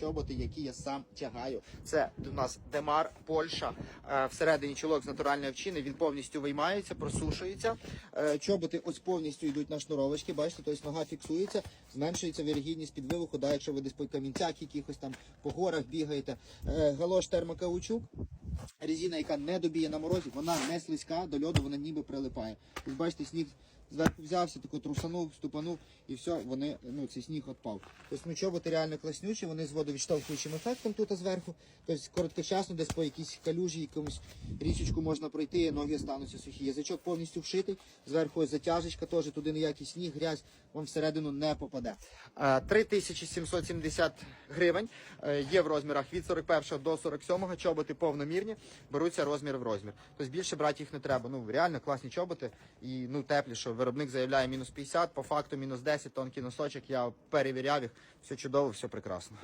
чоботи, які я сам тягаю. Це у нас Демар, Польща. Е, Всередині чолок з натуральної овчини. Він повністю виймається, просушується. Е, Чоботи ось повністю йдуть на шнуровочки. Бачите, тобто нога фіксується, зменшується вірогідність підвивуху, да, якщо ви десь по камінцях якихось там по горах бігаєте. Е, Галош термокаучук. Резина, яка не добіє на морозі, вона не слизька, до льоду вона ніби прилипає. Ось бачите, сніг зверху взявся, тако трусанув, ступанув і все, вони, ну, цей сніг відпав. Тобто ну, чоботи реально класнючі, вони з водовідштовхуючим ефектом тут зверху. Тобто короткочасно десь по якійсь калюжі, якомусь річечку можна пройти, ноги стануться сухі. Язичок повністю вшитий, зверху затяжечка теж, туди ніякий сніг, грязь, вам всередину не попаде. Е, 3770 гривень е, є в розмірах від 41 до 47, чоботи повномірні, беруться розмір в розмір. Тобто більше брати їх не треба. Ну реально класні чоботи і ну теплі, що виробник заявляє мінус 50, по факту мінус 10, тонкий носочок. Я перевіряв їх, все чудово, все прекрасно.